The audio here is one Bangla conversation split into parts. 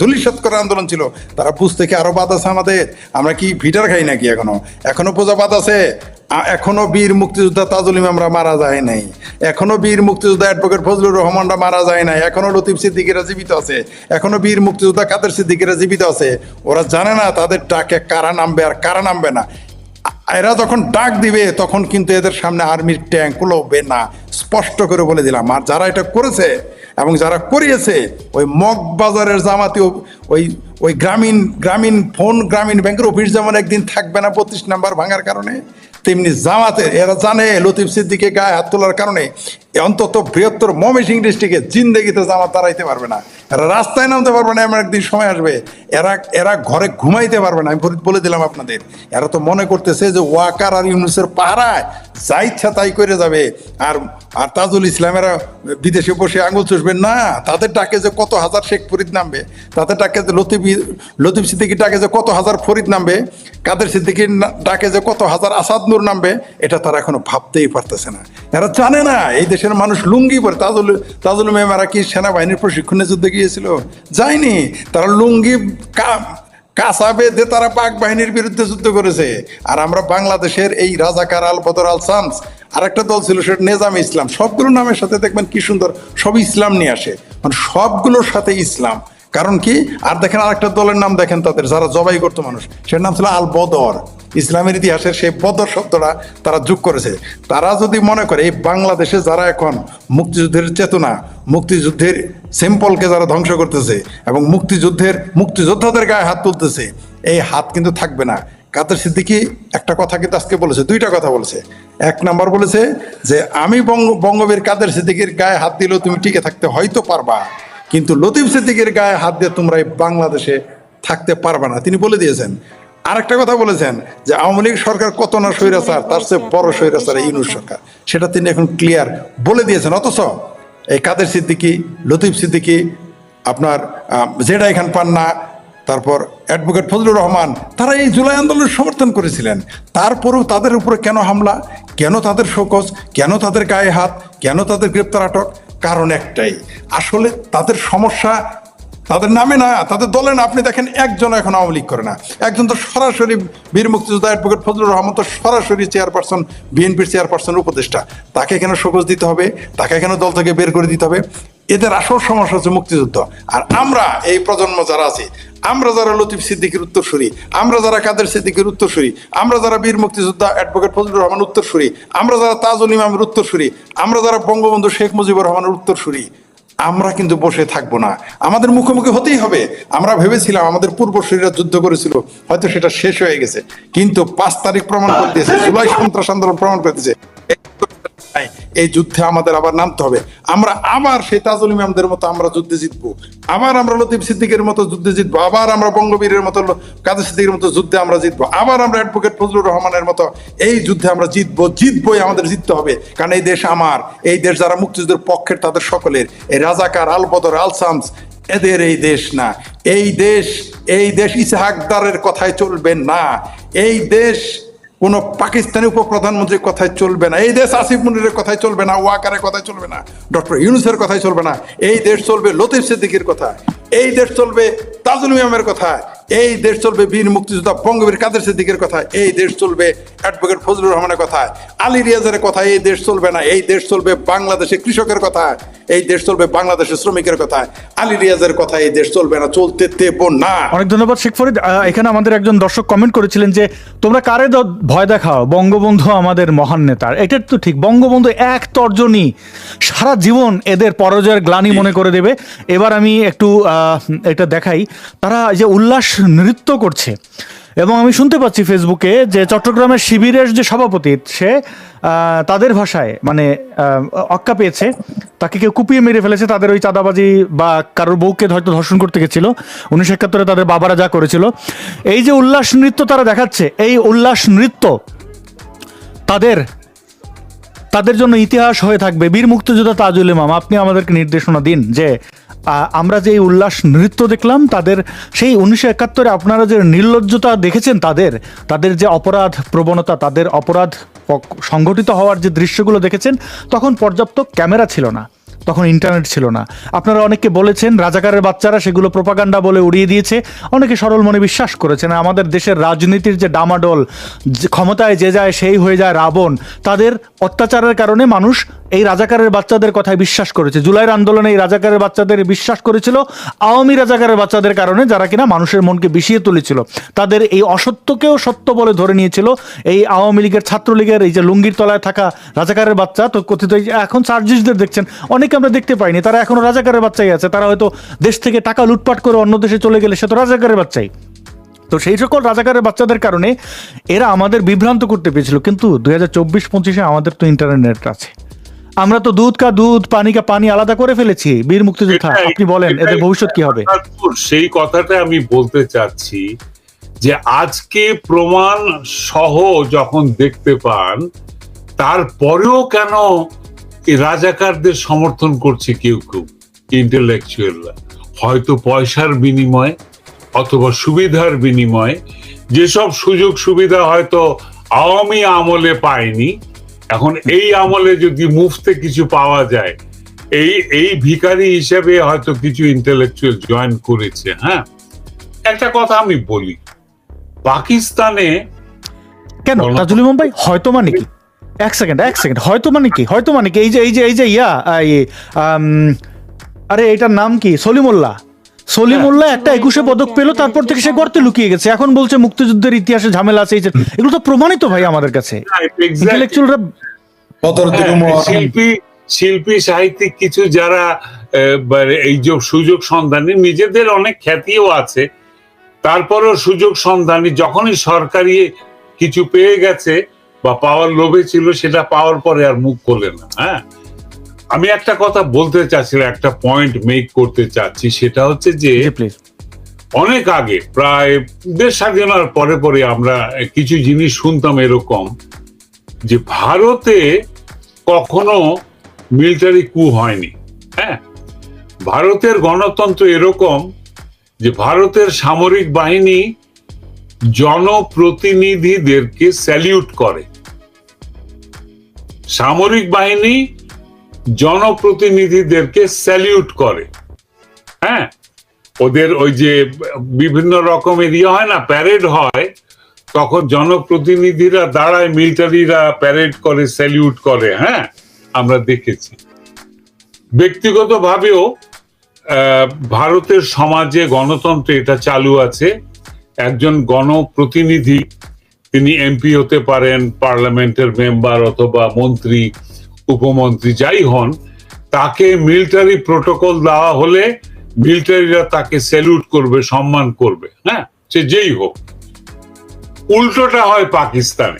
ধুলিসাত করার আন্দোলন ছিল, তারা বুঝতে থেকে আরও বাদ আছে আমাদের। আমরা কি ভিটার খাই নাকি এখনও? এখনও পূজা বাদ আছে? এখনও বীর মুক্তিযোদ্ধা তাজুল আমরা মারা যায় নাই। এখনও বীর মুক্তিযোদ্ধা অ্যাডভোকেট ফজলুর রহমানরা মারা যায় নাই। এখনও লতিফ সিদ্দিকিরা জীবিত আছে। এখনও বীর মুক্তিযোদ্ধা কাদের সিদ্দিকিরা জীবিত আছে? ওরা জানে না তাদের ডাকে কারা নামবে আর কারা নামবে না। এরা যখন ডাক দিবে, তখন কিন্তু এদের সামনে আর্মির ট্যাঙ্ক লবে না। স্পষ্ট করে বলে দিলাম। আর যারা এটা করেছে এবং যারা করিয়েছে, ওই মগ বাজারের জামাতি ওই ওই গ্রামীণ গ্রামীণ ফোন গ্রামীণ ব্যাংকের অফিস যেমন একদিন থাকবে না পঁচিশ নাম্বার ভাঙার কারণে, তেমনি জামাতে এরা জানে, লতিফ সিদ্দিকে গায়ে হাত তোলার কারণে অন্তত বৃহত্তর ময়মনসিং ডিস্ট্রিক্টে জিন্দেগিতে জামাত দাঁড়াইতে পারবে না। এরা রাস্তায় নামতে পারবে না, এমন একদিন সময় আসবে। এরা এরা ঘরে ঘুমাইতে পারবে না। আমি বলে দিলাম আপনাদের। এরা তো মনে করতেছে যে ওয়াকার আর ইউনুসের পাহারায় যা ইচ্ছা তাই করে যাবে। আর আর তাজুল ইসলামেরা বিদেশে বসে আঙুল চুষবেন না, তাদের ডাকে যে কত হাজার শেখ ফরিদ নামবে। তাদের ডাকে যে লতিফ লতিফ সিদ্দিকির ডাকে যে কত হাজার ফরিদ নামবে। কাদের সিদ্দিকির ডাকে যে কত হাজার আসাদ নূর নামবে। এটা তারা এখনও ভাবতেই পারতেছে না। এরা জানে না, এই দেশের মানুষ লুঙ্গি পরে। তাজুল তাজুল মেমারা কি সেনাবাহিনীর প্রশিক্ষণে যুদ্ধে গিয়েছিল। যায়নি। তারা লুঙ্গি কাঁচা বেঁধে তারা পাক বাহিনীর বিরুদ্ধে যুদ্ধ করেছে। আর আমরা বাংলাদেশের এই রাজাকার আল বদর আল সামস আরেকটা দল ছিল সেটা নেজাম ইসলাম। সবগুলো নামের সাথে দেখবেন কি সুন্দর, সব ইসলাম নিয়ে আসে। মানে সবগুলোর সাথে ইসলাম। কারণ কি? আর দেখেন আরেকটা দলের নাম দেখেন তাদের, যারা জবাই করতো মানুষ, সেটার নাম ছিল আল বদর। ইসলামের ইতিহাসের সেই বদর শব্দটা তারা যোগ করেছে। তারা যদি মনে করে, এই বাংলাদেশে যারা এখন মুক্তিযুদ্ধের চেতনা, মুক্তিযুদ্ধের সিম্পলকে যারা ধ্বংস করতেছে এবং মুক্তিযুদ্ধের মুক্তিযোদ্ধাদের গায়ে হাত তুলতেছে, এই হাত কিন্তু থাকবে না। কাদের সিদ্দিকি একটা কথা কিন্তু আজকে বলেছে, দুইটা কথা বলেছে। এক নাম্বার বলেছে যে, আমি বঙ্গ, বঙ্গবীর কাদের সিদ্দিকির গায়ে হাত দিলেও তুমি টিকে থাকতে হয়তো পারবা, কিন্তু লতিফ সিদ্দিকির গায়ে হাত দিয়ে তোমরা এই বাংলাদেশে থাকতে পারবা না। তিনি বলে দিয়েছেন আরেকটা কথা বলেছেন যে আওয়ামী লীগ সরকার কত না স্বৈরাচার, তার চেয়ে বড় স্বৈরাচার ইউনুস সরকার। সেটা তিনি এখন ক্লিয়ার বলে দিয়েছেন। অথচ এই কাদের সিদ্দিকি, লতিফ সিদ্দিকি, আপনার জেডাই খান পান্না, তারপর অ্যাডভোকেট ফজলুর রহমান, তারা এই জুলাই আন্দোলনের সমর্থন করেছিলেন। তারপরেও তাদের উপরে কেন হামলা? কেন তাদের শোকজ? কেন তাদের গায়ে হাত? কেন তাদের গ্রেপ্তার আটক? কারণ একটাই, আসলে তাদের সমস্যা তাদের নামে না, তাদের দলে না। আপনি দেখেন একজন এখন আওয়ামী লীগ করে না। একজন তো সরাসরি বীর মুক্তিযোদ্ধা অ্যাডভোকেট ফজলুর রহমান তো সরাসরি চেয়ারপারসন, বিএনপির চেয়ারপারসনের উপদেষ্টা। তাকে কেন শোকজ দিতে হবে? তাকে কেন দল থেকে বের করে দিতে হবে? এদের আসল সমস্যা হচ্ছে মুক্তিযুদ্ধ। আর আমরা, এই প্রজন্ম যারা আছি, আমরা যারা লতিফ সিদ্দিকের উত্তরসূরি, আমরা যারা কাদের সিদ্দিকের উত্তরসূরি, আমরা যারা বীর মুক্তিযোদ্ধা অ্যাডভোকেট ফজলুর রহমান উত্তরসূরি, আমরা যারা তাজুল ইমামের উত্তরসূরি, আমরা যারা বঙ্গবন্ধু শেখ মুজিবুর রহমানের উত্তরসূরি আমরা কিন্তু বসে থাকব না। আমাদের মুখোমুখি হতেই হবে। আমরা ভেবেছিলাম আমাদের পূর্ব শরীরা যুদ্ধ করেছিল, হয়তো সেটা শেষ হয়ে গেছে। কিন্তু পাঁচ তারিখ প্রমাণ করে দিয়েছে, জুলাই সন্ত্রাস আন্দোলন প্রমাণ করে দিয়েছে। এই যুদ্ধে আমাদের আবার নামতে হবে। আমরা আবার সেই তাজুল ইমামদের মতো আমরা যুদ্ধে জিতবো। আবার আমরা লতিফ সিদ্দিকের মতো যুদ্ধে জিতবো। আবার আমরা বঙ্গবীরের মতো কাদের সিদ্দিকের মতো যুদ্ধে আমরা জিতবো। আবার আমরা অ্যাডভোকেট ফজলুর রহমানের মতো এই যুদ্ধে আমরা জিতবো, জিতবোই আমাদের জিততে হবে। কারণ এই দেশ আমার, এই দেশ যারা মুক্তিযুদ্ধের পক্ষের, তাদের সকলের। এই রাজাকার আল বদর আল সামস এদের এই দেশ না। এই দেশ এই দেশ ইসাহাকদারের কথায় চলবে না। এই দেশ কোন পাকিস্তানি উপপ্রধানমন্ত্রীর কথায় চলবে না। এই দেশ আসিফ মুনিরের কথায় চলবে না, ওয়াকারের কথায় চলবে না, ডক্টর ইউনুসের কথায় চলবে না। এই দেশ চলবে লতিফ সিদ্দিকির কথা, এই দেশ চলবে তাজুল মিয়ামের কথা, এই দেশ চলবে বীর মুক্তিযোদ্ধা বঙ্গবীর কাদের সিদ্দিকের কথা, এই দেশ চলবে অ্যাডভোকেট ফজলুর রহমানের কথা, আলী রিয়াজের কথা, এই দেশ চলবে না। এই দেশ চলবে বাংলাদেশের কৃষকের কথা এই দেশ চলবে বাংলাদেশের শ্রমিকের কথা আলী রিয়াজের কথা এই দেশ চলবে না, চলতে দেব না। অনেক ধন্যবাদ, শেখ ফরিদ। এখানে আমাদের একজন দর্শক কমেন্ট করেছিলেন যে, তোমরা কারে ভয় দেখাও? বঙ্গবন্ধু আমাদের মহান নেতার। এটা তো ঠিক, বঙ্গবন্ধু এক তর্জনী। সারা জীবন এদের পরাজয়ের গ্লানি মনে করে দেবে। এবার আমি একটু এটা দেখাই। তারা যে উল্লাস নৃত্য করছে এবং আমি শুনতে পাচ্ছি ফেসবুকে যে চট্টগ্রামের শিবিরের যে সভাপতি, সে তাদের ভাষায় মানে অক্কা পেয়েছে। তাকে কেউ কুপিয়ে মেরে ফেলেছে, তাদের ওই চাঁদাবাজি বা কারোর বউকে হয়তো ধর্ষণ করতে গেছিল। উনিশশো একাত্তরে তাদের বাবারা যা করেছিল। এই যে উল্লাস নৃত্য তারা দেখাচ্ছে, এই উল্লাস নৃত্য তাদের তাদের জন্য ইতিহাস হয়ে থাকবে। বীর মুক্তিযোদ্ধা তাজুল ইমাম, আপনি আমাদেরকে নির্দেশনা দিন যে আমরা যে উল্লাস নৃত্য দেখলাম, তাদের সেই উনিশশো একাত্তরে আপনারা যে নির্লজ্জতা দেখেছেন তাদের তাদের যে অপরাধ প্রবণতা, তাদের অপরাধ সংঘটিত হওয়ার যে দৃশ্যগুলো দেখেছেন, তখন পর্যাপ্ত ক্যামেরা ছিল না, তখন ইন্টারনেট ছিল না। আপনারা অনেকে বলেছেন, রাজাকারের বাচ্চারা সেগুলো প্রোপাগান্ডা বলে উড়িয়ে দিয়েছে। অনেকে সরল মনে বিশ্বাস করেছেন, আমাদের দেশের রাজনীতির যে ডামাডোল ক্ষমতায় যে যায় সেই হয়ে যায় রাবণ, তাদের অত্যাচারের কারণে মানুষ এই রাজাকারের বাচ্চাদের কথায় বিশ্বাস করেছে। জুলাইয়ের আন্দোলনে এই রাজাকারের বাচ্চাদের বিশ্বাস করেছিল আওয়ামী রাজাকারের বাচ্চাদের কারণে যারা কিনা মানুষের মনকে বিষিয়ে তুলেছিল। তাদের এই অসত্যকেও সত্য বলে ধরে নিয়েছিল এই আওয়ামী লীগের ছাত্রলীগের এই যে লুঙ্গির তলায় থাকা রাজাকারের বাচ্চা, তো কথিত এখন সার্জিসদের দেখছেন, অনেকে আমরা দেখতে পাইনি, তারা এখনও রাজাকারের বাচ্চাই আছে, তারা হয়তো দেশ থেকে টাকা লুটপাট করে অন্য দেশে চলে গেলে সে তো রাজাকারের বাচ্চাই। তো সেই সকল রাজাকারের বাচ্চাদের কারণে এরা আমাদের বিভ্রান্ত করতে পেরেছিল, কিন্তু দুই হাজার চব্বিশ পঁচিশে আমাদের তো ইন্টারনেট আছে। আমরা তো দুধ কা দুধ পানি কা পানি আলাদা করে ফেলেছি। বীর মুক্তিযোদ্ধা আপনি বলেন এদের ভবিষ্যৎ কি হবে? সেই কথাটা আমি বলতে চাচ্ছি যে আজকে প্রমাণ সহ যখন দেখতে পান তারপরেও কেন রাজাকারদের সমর্থন করছে কেউ কেউ? ইন্টেলেকচুয়ালরা হয়তো পয়সার বিনিময় অথবা সুবিধার বিনিময়। যেসব সুযোগ সুবিধা হয়তো আওয়ামী আমলে পায়নি এখন এই আমলে যদি মুফতে কিছু পাওয়া যায় এই এই ভিখারি হিসেবে হয়তো কিছু ইন্টেলেকচুয়াল জয়েন করেছে হ্যাঁ? একটা কথা আমি বলি পাকিস্তানে কেন। তাজুল ইমাম ভাই হয়তো মানে কি? এক সেকেন্ড এক সেকেন্ড হয়তো মানে কি? হয়তো মানে কি? এই যে এই যে এই যে ইয়া আরে এটার নাম কি? সলিমুল্লাহ। সলিমুল্লাহ একটা একুশে পদক পেল তারপর থেকে সে গর্তে লুকিয়ে গেছে। এখন বলছে মুক্তিযুদ্ধের ইতিহাসে ঝামেলা আছে এগুলো তো প্রমাণিত ভাই আমাদের কাছে। হ্যাঁ, শিল্পী শিল্পী সাহিত্যিক কিছু যারা আহ, মানে এই যে সুযোগ সন্ধানী নিজেদের অনেক খ্যাতিও আছে তারপরেও সুযোগ সন্ধানী যখনই সরকারি কিছু পেয়ে গেছে বা পাওয়ার লোভে ছিল সেটা পাওয়ার পরে আর মুখ খোলে না হ্যাঁ? আমি একটা কথা বলতে চাচ্ছিলাম একটা পয়েন্ট মেক করতে চাচ্ছি সেটা হচ্ছে যে অনেক আগে প্রায় দেশ স্বাধীনার পরে পরে আমরা কিছু জিনিস শুনতাম এরকম যে ভারতে কখনো মিলিটারি কু হয়নি। হ্যাঁ? ভারতের গণতন্ত্র এরকম যে ভারতের সামরিক বাহিনী জনপ্রতিনিধিদেরকে স্যালিউট করে। সামরিক বাহিনী জনপ্রতিনিধিদেরকে স্যালিউট করে। হ্যাঁ? ওদের ওই যে বিভিন্ন রকমের ইয়ে হয় না প্যারেড হয়, তখন জনপ্রতিনিধিরা দাঁড়ায় মিলিটারিরা প্যারেড করে স্যালিউট করে হ্যাঁ? আমরা দেখেছি। ব্যক্তিগতভাবেও ভারতের সমাজে গণতন্ত্র এটা চালু আছে। একজন গণপ্রতিনিধি, তিনি এমপি হতে পারেন পার্লামেন্টের মেম্বার অথবা মন্ত্রী উপমন্ত্রী যাই হন, তাকে মিলিটারি প্রোটোকল দেওয়া হলে মিলিটারিরা তাকে স্যালুট করবে, সম্মান করবে হ্যাঁ? সে যেই হোক। উল্টোটা হয় পাকিস্তানে।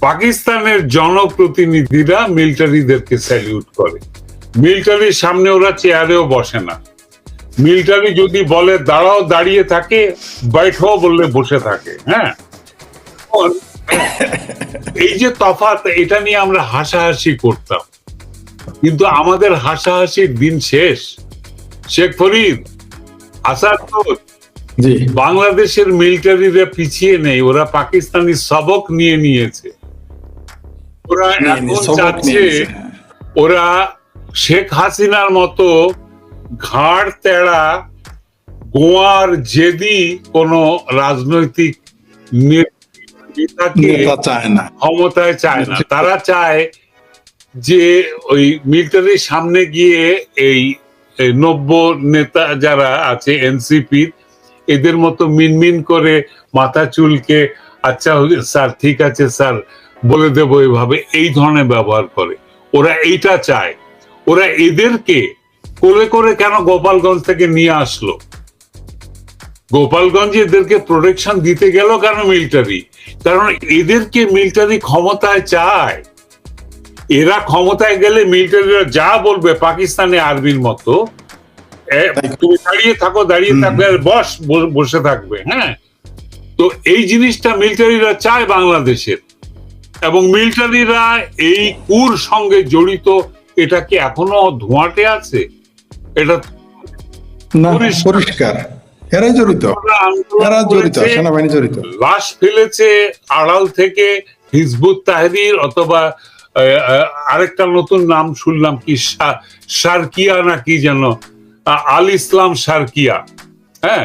পাকিস্তানের জনপ্রতিনিধিরা মিলিটারিদেরকে স্যালিউট করে। মিলিটারির সামনে ওরা চেয়ারেও বসে না। মিলিটারি যদি বলে, দাঁড়াও, দাঁড়িয়ে থাকে। বাইঠাও বললে বসে থাকে হ্যাঁ? এই যে তফাৎ এটা নিয়ে আমরা হাসাহাসি করতাম। কিন্তু আমাদের হাসাহাসির দিন শেষ। শেখ ফরিদ আসাদ বাংলাদেশের মিলিটারিরা পিছিয়ে নেই ওরা পাকিস্তানি সবক নিয়ে নিয়েছে। ওরা এখন চাচ্ছে ওরা শেখ হাসিনার মতো ঘাড় তেড়া গোয়ার জেদি কোন রাজনৈতিক নে- নেতাকে ক্ষমতায় চায় না। তারা চায় যে ওই মিলিটারির সামনে গিয়ে এই নব্য নেতা যারা আছে এনসিপি এদের মতো মিনমিন করে মাথা চুলকে আচ্ছা স্যার ঠিক আছে স্যার বলে দেবো এভাবে। এই ধরনের ব্যবহার করে। ওরা এইটা চায়। ওরা এদেরকে কোলে করে কেন গোপালগঞ্জ থেকে নিয়ে আসলো? গোপালগঞ্জে এদেরকে প্রোটেকশন দিতে গেল কেন মিলিটারি? কারণ এদেরকে মিলিটারি ক্ষমতায় চায়। এরা ক্ষমতায় গেলে মিলিটারিরা যা বলবে পাকিস্তানে আর্মির মতো তুমি দাঁড়িয়ে থাকো দাঁড়িয়ে থাকবে আর বস বসে থাকবে হ্যাঁ? তো এই জিনিসটা মিলিটারিরা চায় বাংলাদেশের। এবং মিলিটারিরা এই কুর সঙ্গে জড়িত এটা কি এখনও ধোঁয়াটে আছে। এটা পরিষ্কার। এরাই জড়িত। এরা জড়িত সেনাবাহিনী জড়িত। লাশ ফেলেছে আড়াল থেকে হিজবুত তাহরির অথবা আরেকটা নতুন নাম শুনলাম কি সার্কিয়া না কি যেন আল ইসলাম সারকিয়া হ্যাঁ?